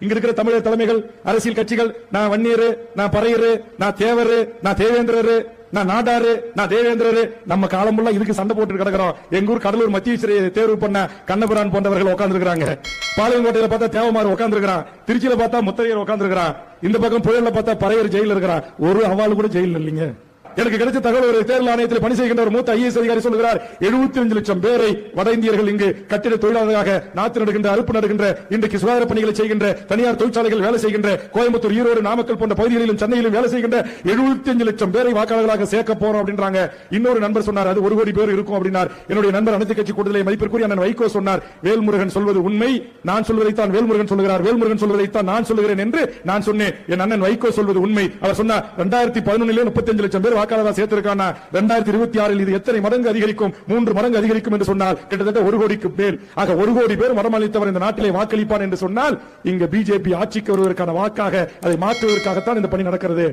இங்க இருக்கிற தமிழக தலைமைகள் அரசியல் கட்சிகள் நான் வன்னியரு நான் பறையரு நான் தேவரு நான் தேவேந்திரரு நான் நாடாரு நான் தேவேந்திரரு நம்ம காலமுள்ள இதுக்கு சண்டை போட்டு கிடக்குறோம். எங்க ஊர் கடலூர் மத்திய சிறை தேர்வு பண்ண கண்ணபுரான் போன்றவர்கள் உட்கார்ந்துருக்காங்க பாளையங்கோட்டையில பார்த்தா தேவமார் உட்காந்துருக்கிறான் திருச்சியில பார்த்தா முத்தரையர் உட்காந்துருக்கிறான் இந்த பக்கம் புயல்ல பார்த்தா பறையர் ஜெயில இருக்கிறான். ஒரு அவாள் கூட ஜெயில இல்லைங்க. எனக்கு கிடைச்ச தகவல் ஒரு தேர்தல் ஆணையத்தில் பணி செய்கின்ற ஒரு மூத்த ஐஎஸ் அதிகாரி சொல்கிறார் 75 லட்சம் பேரை வட இந்தியர்கள் இங்கு கட்டிட தொழிலாளர்களாக நாத்து நடுகின்ற அறுப்பு நடுகின்ற இன்றைக்கு சுகாதார பணிகளை செய்கின்ற தனியார் தொழிற்சாலைகள் வேலை செய்கின்ற கோயம்புத்தூர் ஈரோடு நாமக்கல் போன்ற பகுதிகளிலும் சென்னையிலும் வேலை செய்கின்ற 75 லட்சம் பேரை வாக்காளர்களாக சேர்க்க போறோம் அப்படின்றாங்க. இன்னொரு நண்பர் சொன்னார் அது ஒரு கோடி பேர் இருக்கும் அப்படின்னார். என்னுடைய நண்பர் அனைத்து கட்சி கூட்டத்திலே மதிப்பிற்குரிய அண்ணன் வைகோ சொன்னார். வேல்முருகன் சொல்வது உண்மை. நான் சொல்வதைத்தான் வேல்முருகன் சொல்கிறார் வேல்முருகன் சொல்வதைத்தான் நான் சொல்கிறேன் என்று நான் சொன்னேன். என் அண்ணன் வைகோ சொல்வது உண்மை. அவர் சொன்னார் ரெண்டாயிரத்தி பதினொன்னிலே முப்பத்தஞ்சு லட்சம் பேர் வாக்காளர் சேர்த்திருக்கான ரெண்டாயிரத்தி இருபத்தி ஆறில் இது எத்தனை மடங்கு அதிகரிக்கும்? மூன்று மடங்கு அதிகரிக்கும் என்று சொன்னால் கிட்டத்தட்ட ஒரு கோடிக்கு மேல். ஆக ஒரு கோடி பேர் மரமளித்தவர் இந்த நாட்டிலே வாக்களிப்பான் என்று சொன்னால் இங்க பிஜேபி ஆட்சிக்கு வருவதற்கான வாக்காக அதை மாற்றுவதற்காகத்தான் இந்த பணி நடக்கிறது.